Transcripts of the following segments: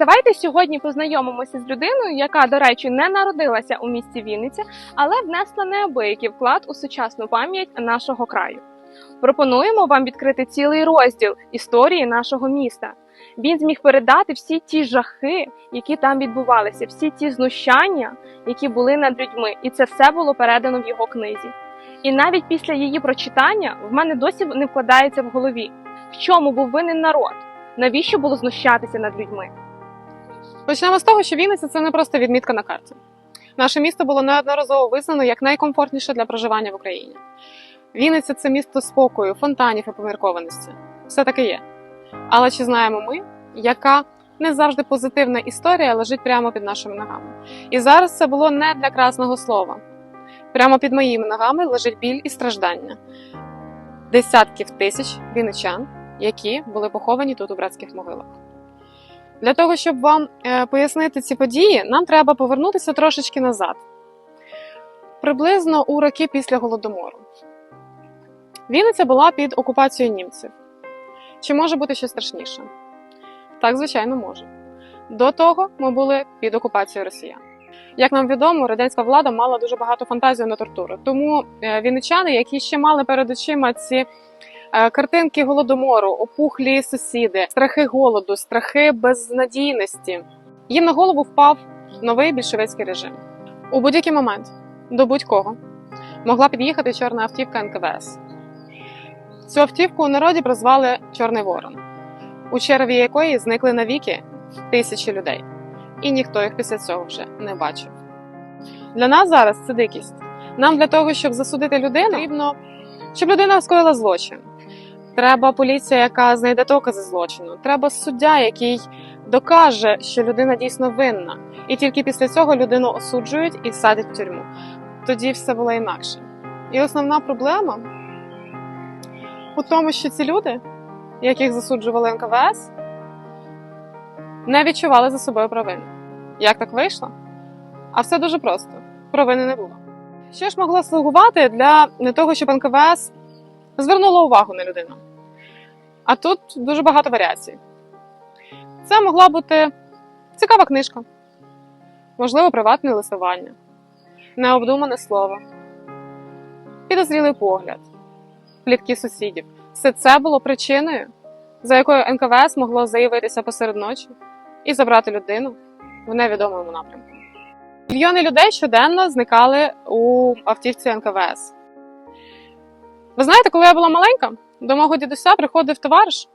Давайте сьогодні познайомимося з людиною, яка, до речі, не народилася у місті Вінниця, але внесла неабиякий вклад у сучасну пам'ять нашого краю. Пропонуємо вам відкрити цілий розділ історії нашого міста. Він зміг передати всі ті жахи, які там відбувалися, всі ті знущання, які були над людьми, і це все було передано в його книзі. І навіть після її прочитання в мене досі не вкладається в голові, в чому був винен народ, навіщо було знущатися над людьми. Почнемо з того, що Вінниця це не просто відмітка на карті. Наше місто було неодноразово визнано як найкомфортніше для проживання в Україні. Вінниця це місто спокою, фонтанів і поміркованості. Все таки є. Але чи знаємо ми, яка не завжди позитивна історія лежить прямо під нашими ногами? І зараз це було не для красного слова. Прямо під моїми ногами лежить біль і страждання десятків тисяч вінничан, які були поховані тут у братських могилах. Для того, щоб вам е, пояснити ці події, нам треба повернутися трошечки назад. Приблизно у роки після Голодомору. Вінниця була під окупацією німців. Чи може бути щось страшніше? Так, звичайно, може. До того ми були під окупацією росіян. Як нам відомо, радянська влада мала дуже багато фантазії на тортури. Тому е, вінничани, які ще мали перед очима ці Картинки голодомору, опухлі сусіди, страхи голоду, страхи безнадійності. Їм на голову впав новий більшовицький режим. У будь-який момент до будь-кого могла під'їхати чорна автівка НКВС. Цю автівку у народі прозвали Чорний Ворон, у черві якої зникли навіки тисячі людей, і ніхто їх після цього вже не бачив. Для нас зараз це дикість. Нам для того, щоб засудити людину, потрібно, щоб людина скоїла злочин. Треба поліція, яка знайде докази злочину. Треба суддя, який докаже, що людина дійсно винна. І тільки після цього людину осуджують і садять в тюрму. Тоді все було інакше. І основна проблема у тому, що ці люди, яких засуджували НКВС, не відчували за собою провини. Як так вийшло? А все дуже просто: провини не було. Що ж могло слугувати для того, щоб НКВС звернуло увагу на людину? А тут дуже багато варіацій. Це могла бути цікава книжка, можливо, приватне листування, необдумане слово, підозрілий погляд, плітки сусідів. Все це було причиною, за якою НКВС могло заявитися посеред ночі і забрати людину в невідомому напрямку. Мільйони людей щоденно зникали у автівці НКВС. Ви знаєте, коли я була маленька, до мого дідуся приходив товариш,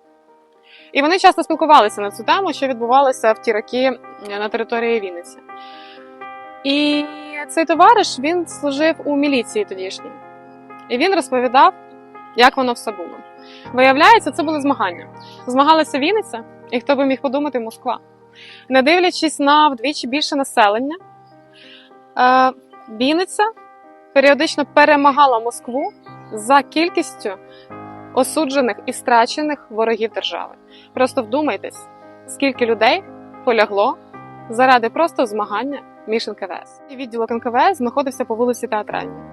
і вони часто спілкувалися на цю тему, що відбувалося в ті роки на території Вінниці. І цей товариш він служив у міліції тодішній. І він розповідав, як воно все було. Виявляється, це були змагання. Змагалася Вінниця, і хто би міг подумати, Москва. Не дивлячись на вдвічі більше населення, е, Вінниця періодично перемагала Москву за кількістю осуджених і страчених ворогів держави. Просто вдумайтесь, скільки людей полягло заради просто змагання між НКВС. Відділок НКВС знаходився по вулиці Театральній,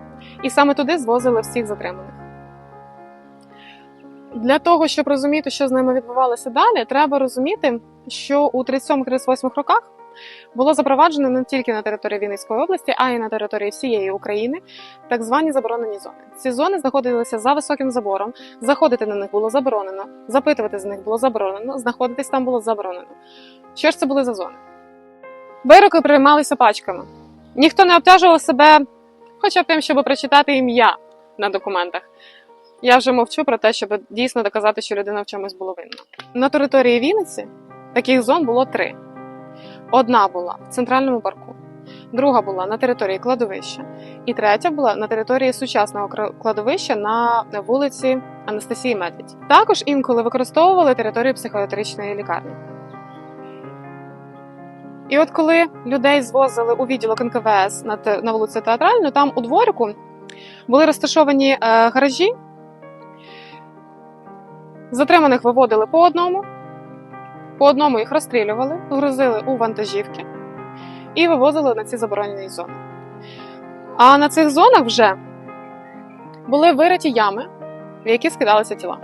і саме туди звозили всіх затриманих. Для того, щоб розуміти, що з ними відбувалося далі, треба розуміти, що у 37-38 роках було запроваджено не тільки на території Вінницької області, а й на території всієї України так звані заборонені зони. Ці зони знаходилися за високим забором. Заходити на них було заборонено, запитувати з них було заборонено, знаходитись там було заборонено. Що ж це були за зони? Вироки приймалися пачками. Ніхто не обтяжував себе, хоча б тим, щоб прочитати ім'я на документах. Я вже мовчу про те, щоб дійсно доказати, що людина в чомусь була винна. На території Вінниці таких зон було три. Одна була в центральному парку, друга була на території кладовища, і третя була на території сучасного кладовища на вулиці Анастасії Медведь. Також інколи використовували територію психіатричної лікарні. І от коли людей звозили у відділок НКВС на, на вулицю Театральну, там у дворику були розташовані е, гаражі. Затриманих виводили по одному, по одному їх розстрілювали, грузили у вантажівки і вивозили на ці заборонені зони. А на цих зонах вже були вириті ями, в які скидалися тіла.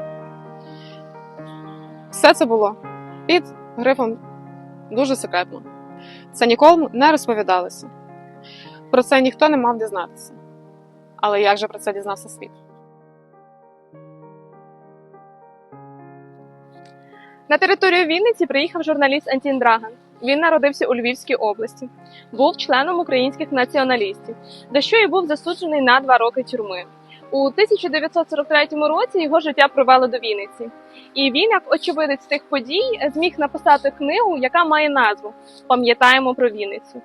Все це було під грифом дуже секретно. Це нікому не розповідалося. Про це ніхто не мав дізнатися. Але як же про це дізнався світ? На територію Вінниці приїхав журналіст Антін Драган. Він народився у Львівській області, був членом українських націоналістів, за що і був засуджений на два роки тюрми. У 1943 році його життя провело до Вінниці, і він, як очевидець тих подій, зміг написати книгу, яка має назву Пам'ятаємо про Вінницю.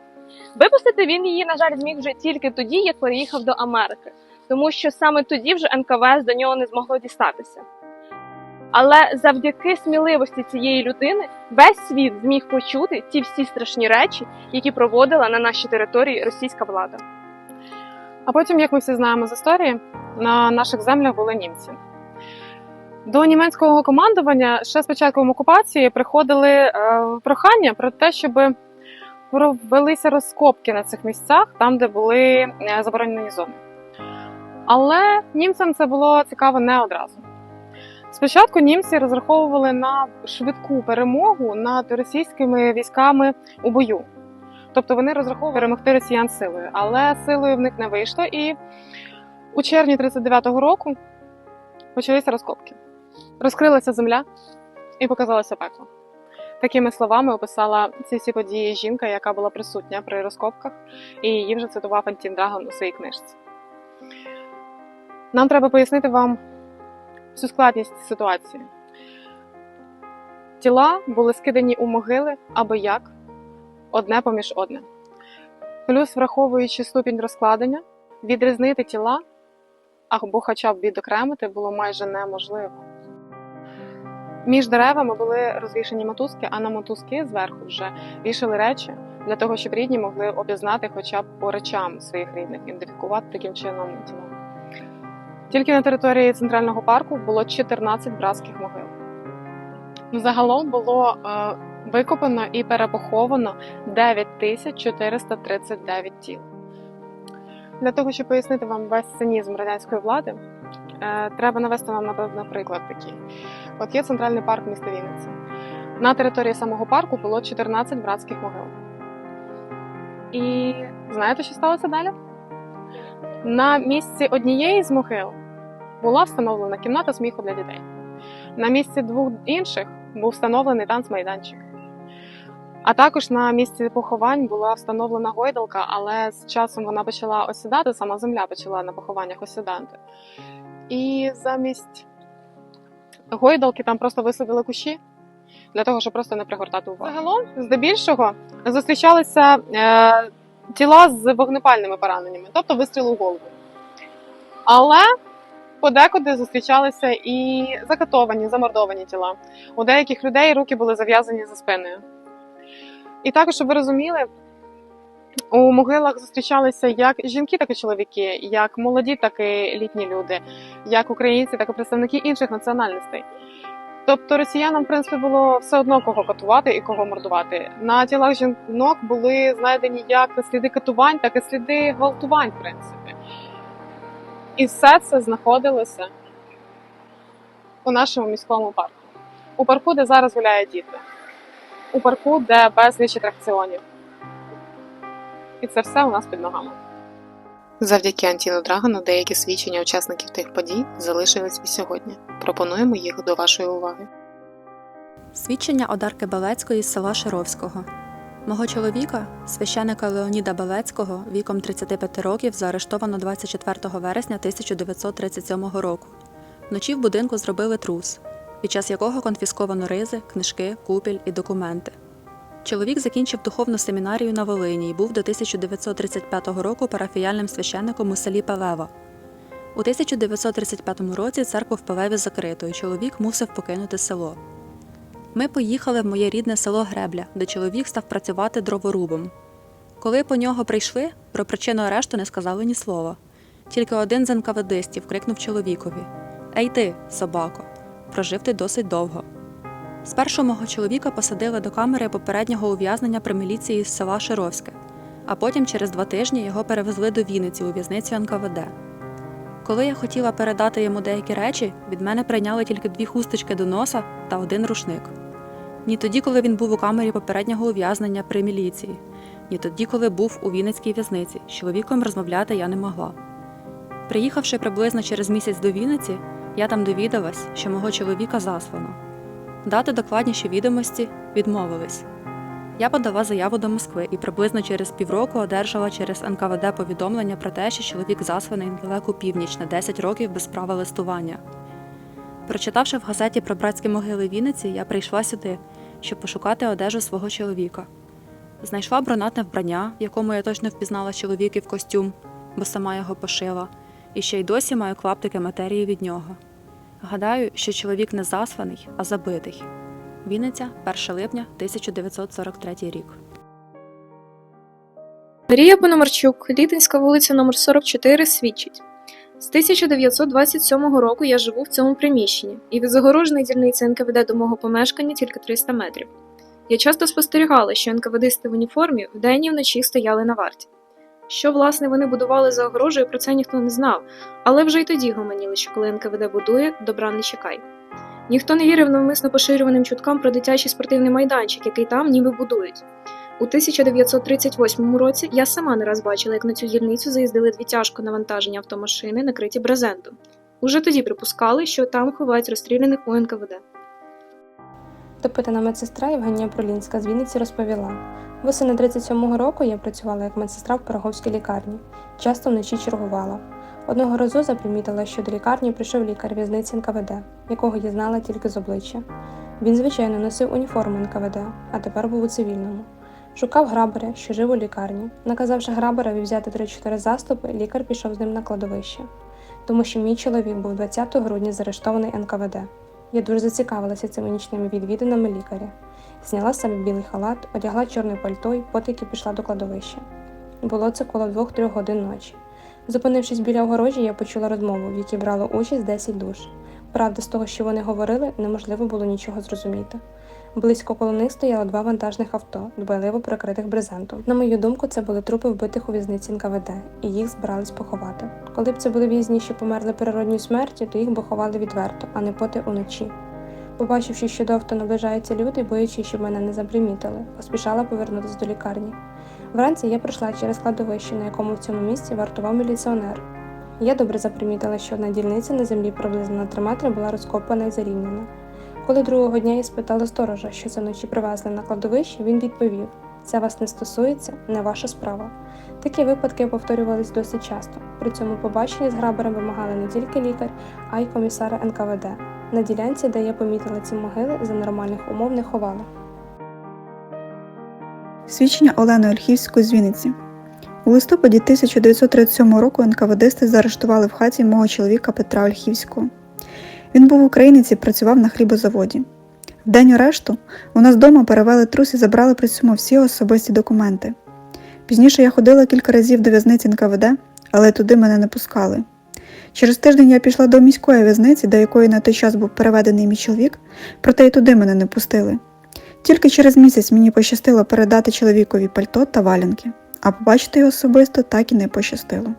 Випустити він її, на жаль, зміг вже тільки тоді, як переїхав до Америки, тому що саме тоді вже НКВС до нього не змогло дістатися. Але завдяки сміливості цієї людини весь світ зміг почути ті всі страшні речі, які проводила на нашій території російська влада. А потім, як ми всі знаємо з історії, на наших землях були німці. До німецького командування ще з початком окупації приходили е, прохання про те, щоб провелися розкопки на цих місцях, там, де були е, заборонені зони. Але німцям це було цікаво не одразу. Спочатку німці розраховували на швидку перемогу над російськими військами у бою. Тобто вони розраховували перемогти росіян силою, але силою в них не вийшло. І у червні 39-го року почалися розкопки. Розкрилася земля і показалося пекло. Такими словами описала ці всі події жінка, яка була присутня при розкопках, і її вже цитував Антін Драган у своїй книжці. Нам треба пояснити вам всю складність ситуації. Тіла були скидані у могили або як, одне поміж одне. Плюс, враховуючи ступінь розкладення, відрізнити тіла або хоча б відокремити було майже неможливо. Між деревами були розвішені мотузки, а на мотузки зверху вже вішали речі для того, щоб рідні могли обізнати хоча б по речам своїх рідних, ідентифікувати таким чином тіло. Тільки на території центрального парку було 14 братських могил. Загалом було е, викопано і перепоховано 9439 тіл. Для того, щоб пояснити вам весь цинізм радянської влади, е, треба навести вам напевно приклад такий. От є центральний парк міста Вінниці. На території самого парку було 14 братських могил. І знаєте, що сталося далі? На місці однієї з могил була встановлена кімната сміху для дітей. На місці двох інших був встановлений танцмайданчик. А також на місці поховань була встановлена гойдалка, але з часом вона почала осідати, сама земля почала на похованнях осідати. І замість гойдалки там просто висадили кущі для того, щоб просто не пригортати увагу. Загалом, здебільшого, зустрічалися е, тіла з вогнепальними пораненнями, тобто вистріл у голову. Але подекуди зустрічалися і закатовані, замордовані тіла. У деяких людей руки були зав'язані за спиною. І також, щоб ви розуміли, у могилах зустрічалися як жінки, так і чоловіки, як молоді, так і літні люди, як українці, так і представники інших національностей. Тобто росіянам, в принципі, було все одно кого катувати і кого мордувати. На тілах жінок були знайдені як сліди катувань, так і сліди гвалтувань, в принципі. І все це знаходилося у нашому міському парку. У парку, де зараз гуляють діти. У парку, де безліч атракціонів. І це все у нас під ногами. Завдяки Антіну Драгану деякі свідчення учасників тих подій залишились і сьогодні. Пропонуємо їх до вашої уваги. Свідчення Одарки Балецької з села Шаровського. Мого чоловіка, священика Леоніда Балецького, віком 35 років, заарештовано 24 вересня 1937 року. Вночі в будинку зробили трус, під час якого конфісковано ризи, книжки, купіль і документи. Чоловік закінчив духовну семінарію на Волині і був до 1935 року парафіяльним священником у селі Пелева. У 1935 році церкву в Пелеві закрито, і чоловік мусив покинути село. Ми поїхали в моє рідне село Гребля, де чоловік став працювати дроворубом. Коли по нього прийшли, про причину арешту не сказали ні слова. Тільки один з НКВДистів крикнув чоловікові: Ей ти, собако, прожив ти досить довго. Спершу мого чоловіка посадили до камери попереднього ув'язнення при міліції з села Шировське, а потім через два тижні його перевезли до Вінниці у в'язницю НКВД. Коли я хотіла передати йому деякі речі, від мене прийняли тільки дві хусточки до носа та один рушник. Ні тоді, коли він був у камері попереднього ув'язнення при міліції, ні тоді, коли був у Вінницькій в'язниці. З чоловіком розмовляти я не могла. Приїхавши приблизно через місяць до Вінниці, я там довідалась, що мого чоловіка заслано. Дати докладніші відомості відмовились. Я подала заяву до Москви і приблизно через півроку одержала через НКВД повідомлення про те, що чоловік засланий далеку північ на 10 років без права листування. Прочитавши в газеті про братські могили Вінниці, я прийшла сюди, щоб пошукати одежу свого чоловіка. Знайшла бронатне вбрання, в якому я точно впізнала чоловіків костюм, бо сама його пошила, і ще й досі маю клаптики матерії від нього. Гадаю, що чоловік не засланий, а забитий. Вінниця, 1 липня 1943 рік. Марія Пономарчук, Літинська вулиця номер 44 свідчить. З 1927 року я живу в цьому приміщенні, і від загороженої дільниці НКВД до мого помешкання тільки 300 метрів. Я часто спостерігала, що НКВДисти в уніформі вдень і вночі стояли на варті. Що, власне, вони будували за огорожею, про це ніхто не знав, але вже й тоді гомоніли, що коли НКВД будує, добра не чекай. Ніхто не вірив навмисно поширюваним чуткам про дитячий спортивний майданчик, який там ніби будують. У 1938 році я сама не раз бачила, як на цю дільницю заїздили дві тяжко навантажені автомашини, накриті брезентом. Уже тоді припускали, що там ховають розстріляних у НКВД. Допитана медсестра Євгенія Пролінська з Вінниці розповіла: восени 37-го року я працювала як медсестра в Пироговській лікарні, часто вночі чергувала. Одного разу запримітила, що до лікарні прийшов лікар в'язниці НКВД, якого я знала тільки з обличчя. Він, звичайно, носив уніформу НКВД, а тепер був у цивільному. Шукав грабаря, що жив у лікарні. Наказавши грабарові взяти 3-4 заступи, лікар пішов з ним на кладовище, тому що мій чоловік був 20 грудня заарештований НКВД. Я дуже зацікавилася цими нічними відвідинами лікаря. Зняла з білий халат, одягла чорне пальто і потики пішла до кладовища. Було це коло 2-3 годин ночі. Зупинившись біля огорожі, я почула розмову, в якій брало участь 10 душ. Правда, з того, що вони говорили, неможливо було нічого зрозуміти. Близько коло них стояло два вантажних авто, дбайливо прикритих брезентом. На мою думку, це були трупи вбитих у в'язниці НКВД, і їх збирались поховати. Коли б це були в'язні, що померли природньою смертю, то їх би ховали відверто, а не поти уночі. Побачивши, що до авто наближаються люди, боячись, щоб мене не запримітили, поспішала повернутися до лікарні. Вранці я прийшла через кладовище, на якому в цьому місці вартував міліціонер. Я добре запримітила, що одна дільниця на землі приблизно на 3 метри була розкопана і зарівняна. Коли другого дня я спитала сторожа, що це вночі привезли на кладовище, він відповів: це вас не стосується, не ваша справа. Такі випадки повторювались досить часто. При цьому побачення з грабарем вимагали не тільки лікар, а й комісара НКВД. На ділянці, де я помітила ці могили, за нормальних умов не ховали. Свідчення Олени Ольхівської з Вінниці. У листопаді 1937 року НКВДсти заарештували в хаті мого чоловіка Петра Ольхівського. Він був українець і працював на хлібозаводі. В день арешту у нас вдома перевели трус і забрали при цьому всі особисті документи. Пізніше я ходила кілька разів до в'язниці НКВД, але туди мене не пускали. Через тиждень я пішла до міської в'язниці, до якої на той час був переведений мій чоловік, проте й туди мене не пустили. Тільки через місяць мені пощастило передати чоловікові пальто та валянки, а побачити його особисто так і не пощастило.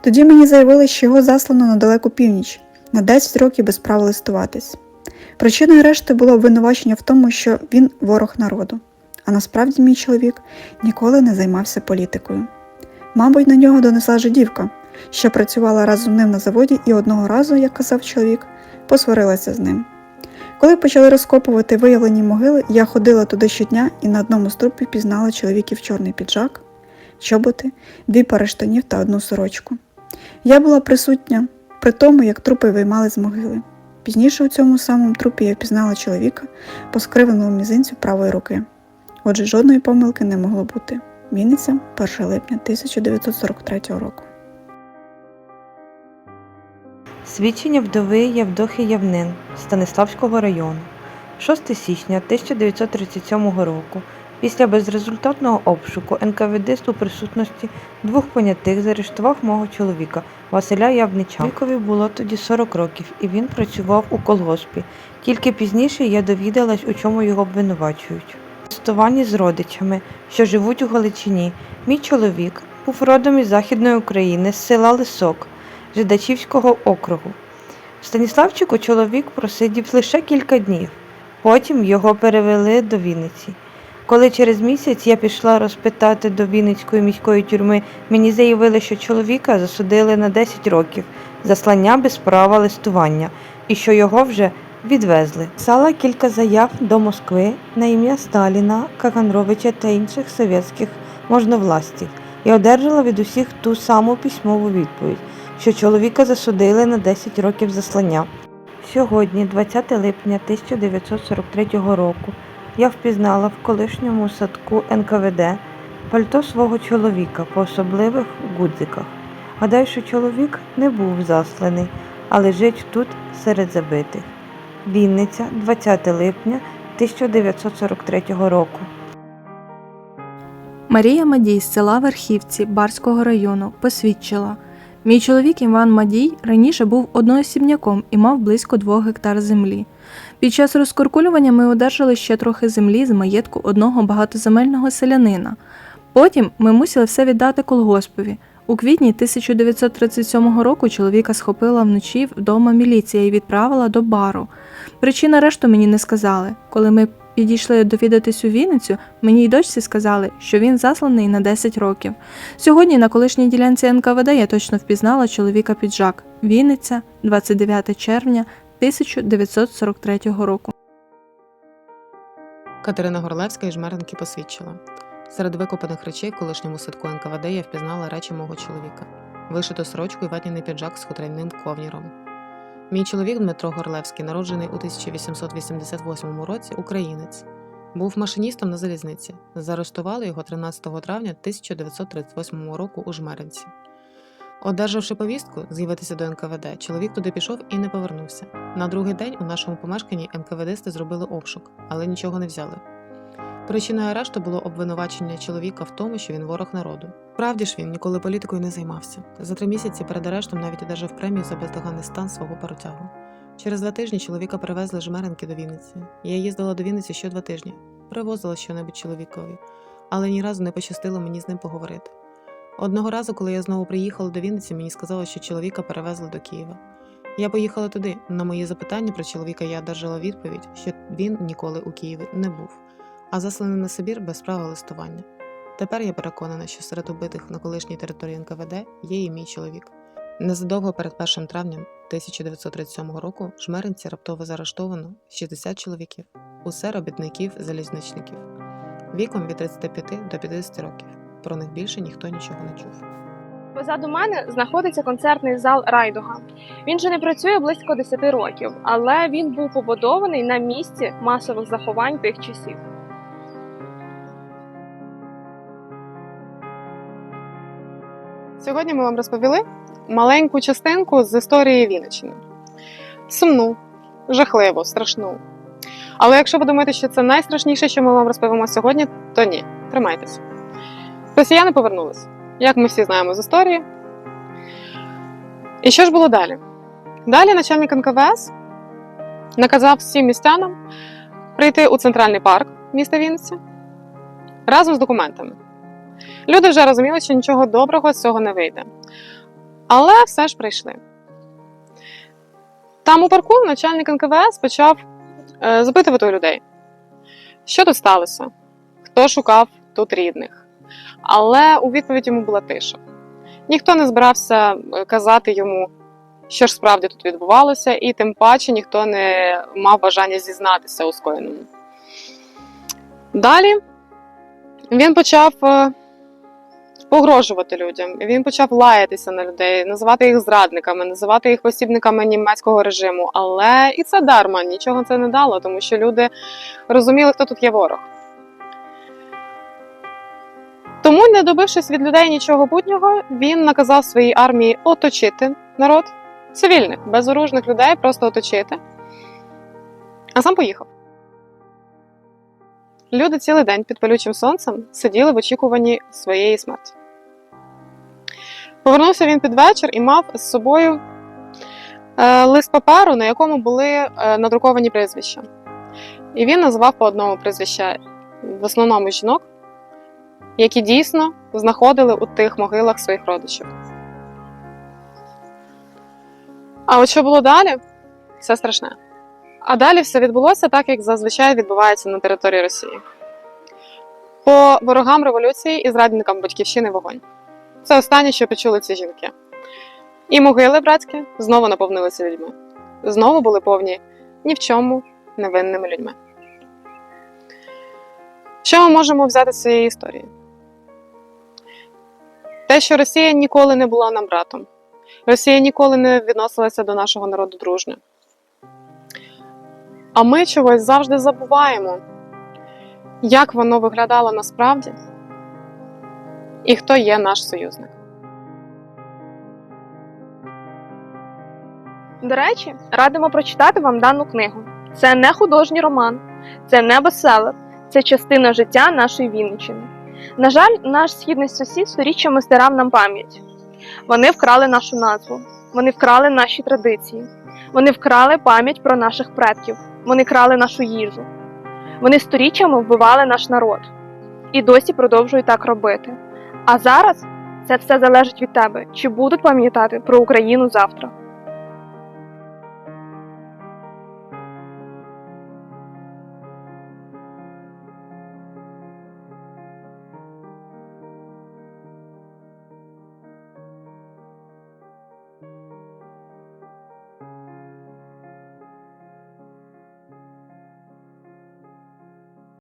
Тоді мені заявили, що його заслано на далеку північ, на 10 років без права листуватись. Причиною решти було обвинувачення в тому, що він ворог народу, а насправді мій чоловік ніколи не займався політикою. Мабуть, на нього донесла жидівка, що працювала разом з ним на заводі, і одного разу, як казав чоловік, посварилася з ним. Коли почали розкопувати виявлені могили, я ходила туди щодня і на одному з трупів пізнала чоловіків чорний піджак, чоботи, дві пари штанів та одну сорочку. Я була присутня при тому, як трупи виймали з могили. Пізніше у цьому самому трупі я впізнала чоловіка по скривленому мізинцю правої руки. Отже, жодної помилки не могло бути. Вінниця, 1 липня 1943 року. Свідчення вдови Явдохи Явнин Станиславського району. 6 січня 1937 року після безрезультатного обшуку НКВД у присутності двох понятих заарештував мого чоловіка Василя Явнича. Вікові було тоді 40 років, і він працював у колгоспі. Тільки пізніше я довідалась, у чому його обвинувачують. Тестуванні з родичами, що живуть у Галичині. Мій чоловік був родом із Західної України з села Лисок. Жидачівського округу. Станіславчику чоловік просидів лише кілька днів. Потім його перевели до Вінниці. Коли через місяць я пішла розпитати до Вінницької міської тюрми, мені заявили, що чоловіка засудили на 10 років заслання без права листування і що його вже відвезли. Писала кілька заяв до Москви на ім'я Сталіна, Кагановича та інших совєтських можновластів і одержала від усіх ту саму письмову відповідь, що чоловіка засудили на 10 років заслання. Сьогодні, 20 липня 1943 року, я впізнала в колишньому садку НКВД пальто свого чоловіка по особливих гудзиках. Гадаю, що чоловік не був засланий, а лежить тут серед забитих. Вінниця, 20 липня 1943 року. Марія Мадій з села Верхівці Барського району посвідчила: Мій чоловік Іван Мадій раніше був одноосібняком і мав близько двох гектар землі. Під час розкуркулювання ми одержали ще трохи землі з маєтку одного багатоземельного селянина. Потім ми мусили все віддати колгоспові. У квітні 1937 року чоловіка схопила вночі вдома міліція і відправила до бару. Причина арешту мені не сказали. Коли ми підійшли довідатись у Вінницю, мені й дочці сказали, що він засланий на 10 років. Сьогодні на колишній ділянці НКВД я точно впізнала чоловіка піджак. Вінниця, 29 червня 1943 року. Катерина Горлевська із Жмеренки посвідчила. Серед викопаних речей в колишньому садку НКВД я впізнала речі мого чоловіка. Вишиту сорочку і ватняний піджак з хутряним ковніром. Мій чоловік Дмитро Горлевський, народжений у 1888 році, українець. Був машиністом на залізниці. Заарештували його 13 травня 1938 року у Жмеринці. Одержавши повістку з'явитися до НКВД, чоловік туди пішов і не повернувся. На другий день у нашому помешканні НКВДсти зробили обшук, але нічого не взяли. Причиною арешту було обвинувачення чоловіка в тому, що він ворог народу. Правді ж він ніколи політикою не займався. За три місяці перед арештом навіть одержав премію за бездоганний стан свого паротягу. Через два тижні чоловіка перевезли Жмеренки до Вінниці. Я їздила до Вінниці ще два тижні, привозила щонебудь чоловікові, але ні разу не пощастило мені з ним поговорити. Одного разу, коли я знову приїхала до Вінниці, мені сказали, що чоловіка перевезли до Києва. Я поїхала туди. На мої запитання про чоловіка я одержала відповідь, що він ніколи у Києві не був, а засланий на Сибір без права листування. Тепер я переконана, що серед убитих на колишній території НКВД є і мій чоловік. Незадовго перед 1 травням 1937 року в Жмеринці раптово заарештовано 60 чоловіків, усе робітників залізничників, віком від 35 до 50 років. Про них більше ніхто нічого не чув. Позаду мене знаходиться концертний зал Райдуга. Він же не працює близько 10 років, але він був побудований на місці масових заховань тих часів. Сьогодні ми вам розповіли маленьку частинку з історії Вінниччини. Сумну, жахливу, страшну. Але якщо ви думаєте, що це найстрашніше, що ми вам розповімо сьогодні, то ні, тримайтеся. Росіяни повернулись, як ми всі знаємо з історії. І що ж було далі? Далі начальник НКВС наказав всім містянам прийти у центральний парк міста Вінниці разом з документами. Люди вже розуміли, що нічого доброго з цього не вийде. Але все ж прийшли. Там у парку начальник НКВС почав е, запитувати у людей, що тут сталося, хто шукав тут рідних. Але у відповідь йому була тиша. Ніхто не збирався е, казати йому, що ж справді тут відбувалося, і тим паче ніхто не мав бажання зізнатися у скоєному. Далі він почав е, погрожувати людям. Він почав лаятися на людей, називати їх зрадниками, називати їх посібниками німецького режиму. Але і це дарма, нічого це не дало, тому що люди розуміли, хто тут є ворог. Тому, не добившись від людей нічого путнього, він наказав своїй армії оточити народ, цивільних, безоружних людей, просто оточити. А сам поїхав. Люди цілий день під палючим сонцем сиділи в очікуванні своєї смерті. Повернувся він під вечір і мав з собою е, лист паперу, на якому були е, надруковані прізвища. І він назвав по одному прізвища в основному жінок, які дійсно знаходили у тих могилах своїх родичів. А от що було далі, це страшне. А далі все відбулося так, як зазвичай відбувається на території Росії. По ворогам революції і зрадникам батьківщини вогонь. Це останнє, що почули ці жінки. І могили братські знову наповнилися людьми. Знову були повні ні в чому невинними людьми. Що ми можемо взяти з цієї історії? Те, що Росія ніколи не була нам братом. Росія ніколи не відносилася до нашого народу дружньо. А ми чогось завжди забуваємо, як воно виглядало насправді і хто є наш союзник. До речі, радимо прочитати вам дану книгу. Це не художній роман, це не бестселер, це частина життя нашої Вінниччини. На жаль, наш східний сусід сторіччями стирав нам пам'ять. Вони вкрали нашу назву, вони вкрали наші традиції, вони вкрали пам'ять про наших предків, вони крали нашу їжу. Вони сторіччями вбивали наш народ і досі продовжують так робити. А зараз це все залежить від тебе, чи будуть пам'ятати про Україну завтра.